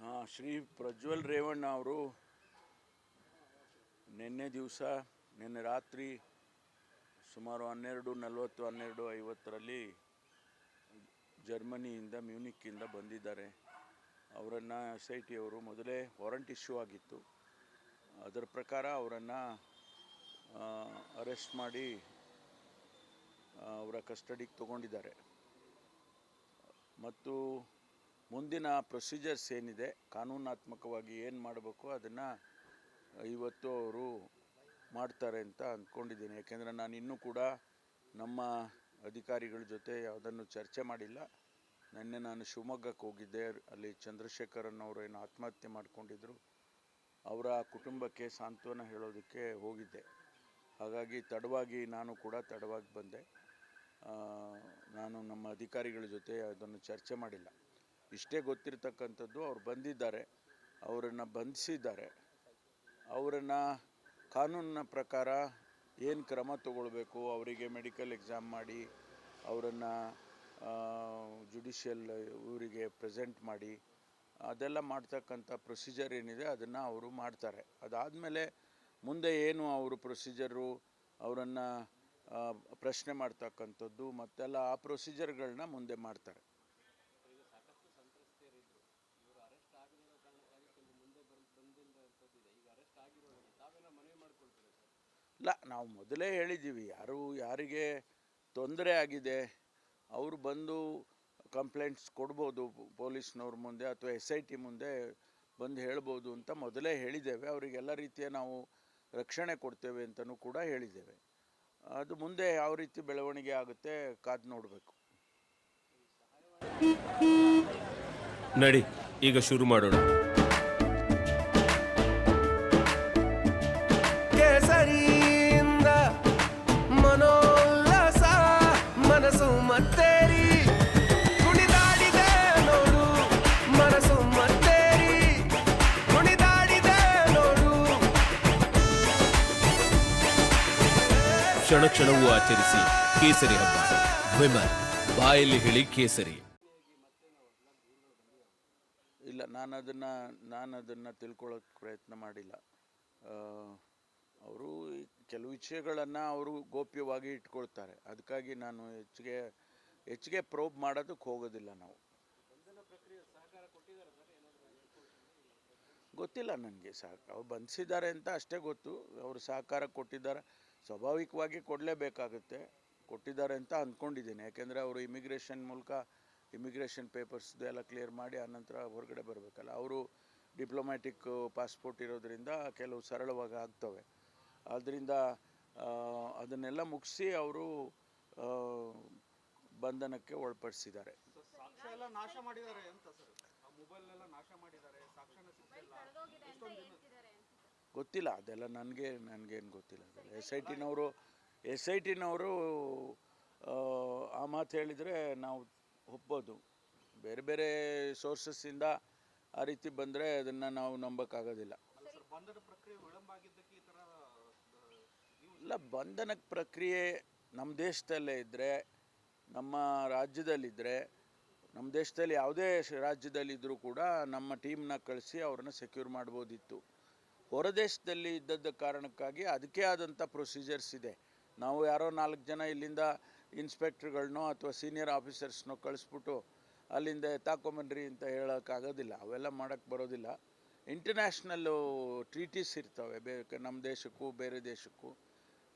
ಹಾಂ, ಶ್ರೀ ಪ್ರಜ್ವಲ್ ರೇವಣ್ಣ ಅವರು ನಿನ್ನೆ ದಿವಸ, ನಿನ್ನೆ ರಾತ್ರಿ ಸುಮಾರು ಹನ್ನೆರಡು, ನಲವತ್ತು, ಹನ್ನೆರಡು, ಐವತ್ತರಲ್ಲಿ ಜರ್ಮನಿಯಿಂದ ಮ್ಯೂನಿಕ್ಕಿಂದ ಬಂದಿದ್ದಾರೆ. ಅವರನ್ನು ಎಸ್ ಐ ಟಿ ಅವರು ಮೊದಲೇ ವಾರಂಟ್ ಇಶ್ಯೂ ಆಗಿತ್ತು. ಅದರ ಪ್ರಕಾರ ಅವರನ್ನು ಅರೆಸ್ಟ್ ಮಾಡಿ ಅವರ ಕಸ್ಟಡಿಗೆ ತಗೊಂಡಿದ್ದಾರೆ. ಮತ್ತು ಮುಂದಿನ ಪ್ರೊಸೀಜರ್ಸ್ ಏನಿದೆ, ಕಾನೂನಾತ್ಮಕವಾಗಿ ಏನು ಮಾಡಬೇಕು ಅದನ್ನು ಇವತ್ತು ಅವರು ಮಾಡ್ತಾರೆ ಅಂತ ಅಂದ್ಕೊಂಡಿದ್ದೀನಿ ಯಾಕೆಂದರೆ ನಾನು ಇನ್ನೂ ಕೂಡ ನಮ್ಮ ಅಧಿಕಾರಿಗಳ ಜೊತೆ ಯಾವುದನ್ನು ಚರ್ಚೆ ಮಾಡಿಲ್ಲ. ನಿನ್ನೆ ನಾನು ಶಿವಮೊಗ್ಗಕ್ಕೆ ಹೋಗಿದ್ದೆ. ಅಲ್ಲಿ ಚಂದ್ರಶೇಖರನ್ ಅವರು ಏನು ಆತ್ಮಹತ್ಯೆ ಮಾಡ್ಕೊಂಡಿದ್ರು. ಅವರ ಕುಟುಂಬಕ್ಕೆ ಸಾಂತ್ವನ ಹೇಳೋದಕ್ಕೆ ಹೋಗಿದ್ದೆ. ಹಾಗಾಗಿ ತಡವಾಗಿ ನಾನು ಕೂಡ ತಡವಾಗಿ ಬಂದೆ. ನಾನು ನಮ್ಮ ಅಧಿಕಾರಿಗಳ ಜೊತೆ ಅದನ್ನು ಚರ್ಚೆ ಮಾಡಿಲ್ಲ. ಇಷ್ಟೇ ಗೊತ್ತಿರ್ತಕ್ಕಂಥದ್ದು ಅವ್ರು ಬಂದಿದ್ದಾರೆ, ಅವರನ್ನು ಬಂಧಿಸಿದ್ದಾರೆ. ಅವರನ್ನು ಕಾನೂನಿನ ಪ್ರಕಾರ ಏನು ಕ್ರಮ ತಗೊಳ್ಬೇಕು, ಅವರಿಗೆ ಮೆಡಿಕಲ್ ಎಕ್ಸಾಮ್ ಮಾಡಿ, ಅವರನ್ನು ಜುಡಿಷಿಯಲ್ ಇವರಿಗೆ ಪ್ರೆಸೆಂಟ್ ಮಾಡಿ, ಅದೆಲ್ಲ ಮಾಡ್ತಕ್ಕಂಥ ಪ್ರೊಸೀಜರ್ ಏನಿದೆ ಅದನ್ನು ಅವರು ಮಾಡ್ತಾರೆ. ಅದಾದಮೇಲೆ ಮುಂದೆ ಏನು ಅವರು ಪ್ರೊಸೀಜರು ಅವರನ್ನು ಪ್ರಶ್ನೆ ಮಾಡ್ತಕ್ಕಂಥದ್ದು ಮತ್ತೆಲ್ಲ ಆ ಪ್ರೊಸೀಜರ್ಗಳನ್ನ ಮುಂದೆ ಮಾಡ್ತಾರೆ. ಇಲ್ಲ ನಾವು ಮೊದಲೇ ಹೇಳಿದ್ದೀವಿ ಯಾರು ಯಾರಿಗೆ ತೊಂದರೆ ಆಗಿದೆ ಅವರು ಬಂದು ಕಂಪ್ಲೇಂಟ್ಸ್ ಕೊಡ್ಬೋದು ಪೊಲೀಸ್ನವ್ರ ಮುಂದೆ ಅಥವಾ ಎಸ್ ಐ ಟಿ ಮುಂದೆ ಬಂದು ಹೇಳ್ಬೋದು ಅಂತ ಮೊದಲೇ ಹೇಳಿದ್ದೇವೆ. ಅವರಿಗೆಲ್ಲ ರೀತಿಯ ನಾವು ರಕ್ಷಣೆ ಕೊಡ್ತೇವೆ ಅಂತಲೂ ಕೂಡ ಹೇಳಿದ್ದೇವೆ. ಅದು ಮುಂದೆ ಯಾವ ರೀತಿ ಬೆಳವಣಿಗೆ ಆಗುತ್ತೆ ಕಾದು ನೋಡಬೇಕು. ನಡಿ ಈಗ ಶುರು ಮಾಡೋಣ. ಕ್ಷಣ ಕ್ಷಣವೂ ಆಚರಿಸಿ ಕೇಸರಿ ಹಬ್ಬ. ವಿಮಲ್, ಬಾಯಲ್ಲಿ ಹೇಳಿ ಕೇಸರಿ. ಇಲ್ಲ ನಾನು ಅದನ್ನು ನಾನು ಅದನ್ನು ತಿಳ್ಕೊಳ್ಳೋಕೆ ಪ್ರಯತ್ನ ಮಾಡಿಲ್ಲ. ಅವರು ಕೆಲವು ವಿಷಯಗಳನ್ನು ಅವರು ಗೋಪ್ಯವಾಗಿ ಇಟ್ಕೊಳ್ತಾರೆ. ಅದಕ್ಕಾಗಿ ನಾನು ಹೆಚ್ಚಿಗೆ ಹೆಚ್ಚಿಗೆ ಪ್ರೋಬ್ ಮಾಡೋದಕ್ಕೆ ಹೋಗೋದಿಲ್ಲ ನಾವು. ಗೊತ್ತಿಲ್ಲ ನನಗೆ ಸಹ ಅವ್ರು ಬಂಧಿಸಿದ್ದಾರೆ ಅಂತ ಅಷ್ಟೇ ಗೊತ್ತು. ಅವರು ಸಹಕಾರ ಕೊಟ್ಟಿದ್ದಾರೆ. ಸ್ವಾಭಾವಿಕವಾಗಿ ಕೊಡಲೇಬೇಕಾಗುತ್ತೆ. ಕೊಟ್ಟಿದ್ದಾರೆ ಅಂತ ಅಂದ್ಕೊಂಡಿದ್ದೀನಿ. ಯಾಕೆಂದರೆ ಅವರು ಇಮಿಗ್ರೇಷನ್ ಮೂಲಕ ಇಮಿಗ್ರೇಷನ್ ಪೇಪರ್ಸ್ದು ಎಲ್ಲ ಕ್ಲಿಯರ್ ಮಾಡಿ ಆನಂತರ ಹೊರಗಡೆ ಬರಬೇಕಲ್ಲ. ಅವರು ಡಿಪ್ಲೊಮ್ಯಾಟಿಕ್ ಪಾಸ್ಪೋರ್ಟ್ ಇರೋದ್ರಿಂದ ಕೆಲವು ಸರಳವಾಗಿ ಆಗ್ತವೆ. ಆದ್ದರಿಂದ ಅದನ್ನೆಲ್ಲ ಮುಗಿಸಿ ಅವರು ಬಂಧನಕ್ಕೆ ಒಳಪಡಿಸಿದ್ದಾರೆ. ಸಾಕ್ಷ್ಯ ಎಲ್ಲ ನಾಶ ಮಾಡಿದ್ದಾರೆ ಅಂತ ಸರ್? ಆ ಮೊಬೈಲ್ ಎಲ್ಲ ನಾಶ ಮಾಡಿದ್ದಾರೆ. ಸಾಕ್ಷಿ ಗೊತ್ತಿಲ್ಲ ಅದೆಲ್ಲ ನನಗೆ ನನಗೇನು ಗೊತ್ತಿಲ್ಲ ಅದೆಲ್ಲ. ಎಸ್ ಐ ಟಿನವರು ಎಸ್ ಐ ಟಿನವರು ಆ ಮಾತು ಹೇಳಿದರೆ ನಾವು ಒಪ್ಬೋದು. ಬೇರೆ ಬೇರೆ ಸೋರ್ಸಸ್ಸಿಂದ ಆ ರೀತಿ ಬಂದರೆ ಅದನ್ನು ನಾವು ನಂಬೋಕ್ಕಾಗೋದಿಲ್ಲ. ಇಲ್ಲ ಬಂಧನಕ್ಕೆ ಪ್ರಕ್ರಿಯೆ ನಮ್ಮ ದೇಶದಲ್ಲೇ ಇದ್ದರೆ ನಮ್ಮ ರಾಜ್ಯದಲ್ಲಿದ್ದರೆ ನಮ್ಮ ದೇಶದಲ್ಲಿ ಯಾವುದೇ ರಾಜ್ಯದಲ್ಲಿದ್ದರೂ ಕೂಡ ನಮ್ಮ ಟೀಮ್ನ ಕಳಿಸಿ ಅವ್ರನ್ನ ಸೆಕ್ಯೂರ್ ಮಾಡ್ಬೋದಿತ್ತು. ಹೊರ ಇದ್ದದ ಇದ್ದದ್ದ ಕಾರಣಕ್ಕಾಗಿ ಅದಕ್ಕೆ ಆದಂಥ ಪ್ರೊಸೀಜರ್ಸ್ ಇದೆ. ನಾವು ಯಾರೋ ನಾಲ್ಕು ಜನ ಇಲ್ಲಿಂದ ಇನ್ಸ್ಪೆಕ್ಟ್ರ್ಗಳನ್ನೋ ಅಥವಾ ಸೀನಿಯರ್ ಆಫೀಸರ್ಸ್ನೋ ಕಳಿಸ್ಬಿಟ್ಟು ಅಲ್ಲಿಂದ ಎತ್ತಾಕೊಂಬನ್ರಿ ಅಂತ ಹೇಳೋಕ್ಕಾಗೋದಿಲ್ಲ. ಅವೆಲ್ಲ ಮಾಡೋಕ್ಕೆ ಬರೋದಿಲ್ಲ. ಇಂಟರ್ನ್ಯಾಷನಲ್ಲು ಟ್ರೀಟೀಸ್ ಇರ್ತವೆ. ಬೇರೆ ನಮ್ಮ ದೇಶಕ್ಕೂ, ಬೇರೆ ದೇಶಕ್ಕೂ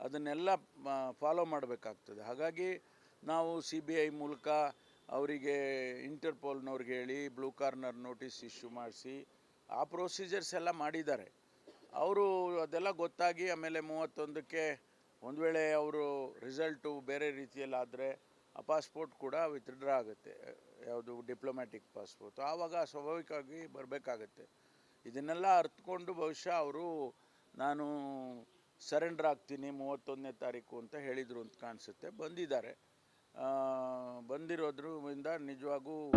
ಅದನ್ನೆಲ್ಲ ಫಾಲೋ ಮಾಡಬೇಕಾಗ್ತದೆ. ಹಾಗಾಗಿ ನಾವು ಸಿ ಬಿ ಐ ಮೂಲಕ ಅವರಿಗೆ ಇಂಟರ್ಪೋಲ್ನವ್ರಿಗೆ ಹೇಳಿ ಬ್ಲೂ ಕಾರ್ನರ್ ನೋಟಿಸ್ ಇಶ್ಯೂ ಮಾಡಿಸಿ, ಆ ಪ್ರೊಸೀಜರ್ಸ್ ಎಲ್ಲ ಮಾಡಿದ್ದಾರೆ. ಅವರು ಅದೆಲ್ಲ ಗೊತ್ತಾಗಿ ಆಮೇಲೆ ಮೂವತ್ತೊಂದಕ್ಕೆ ಒಂದು ವೇಳೆ ಅವರು ರಿಸಲ್ಟು ಬೇರೆ ರೀತಿಯಲ್ಲಿ ಆದರೆ ಆ ಪಾಸ್ಪೋರ್ಟ್ ಕೂಡ ವಿತ್ಡ್ರಾ ಆಗುತ್ತೆ. ಯಾವುದು ಡಿಪ್ಲೊಮ್ಯಾಟಿಕ್ ಪಾಸ್ಪೋರ್ಟ್. ಆವಾಗ ಸ್ವಾಭಾವಿಕವಾಗಿ ಬರಬೇಕಾಗತ್ತೆ. ಇದನ್ನೆಲ್ಲ ಅರ್ಥಕೊಂಡು ಬಹುಶಃ ಅವರು ನಾನು ಸರೆಂಡರ್ ಆಗ್ತೀನಿ ಮೂವತ್ತೊಂದನೇ ತಾರೀಕು ಅಂತ ಹೇಳಿದರು ಅಂತ ಕಾಣಿಸುತ್ತೆ. ಬಂದಿದ್ದಾರೆ. ಬಂದಿರೋದ್ರಿಂದ ನಿಜವಾಗೂ